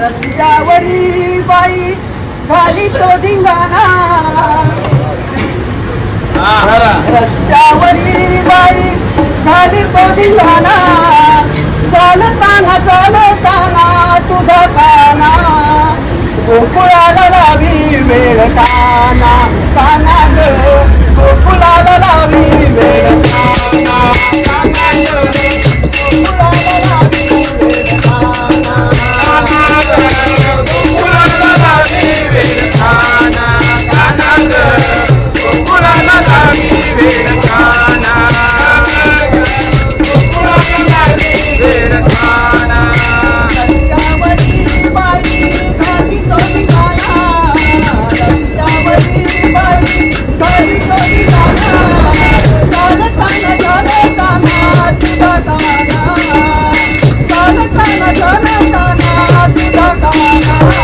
रस्त्यावरी बाई खाली तो धिंगाणा. रस्त्यावरी बाई खाली तो धिंगाणा. चालताना चालताना तुझा काना. गोकुळाला लावी वेळ काना. काना गोकुळाला लावी वेळ काना. काना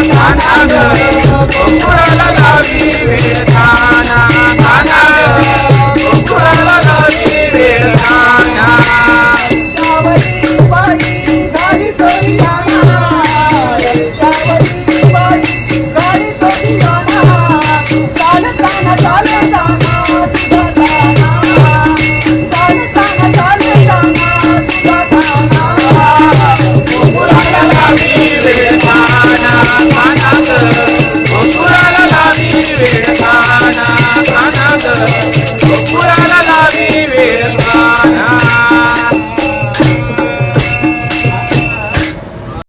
Ananda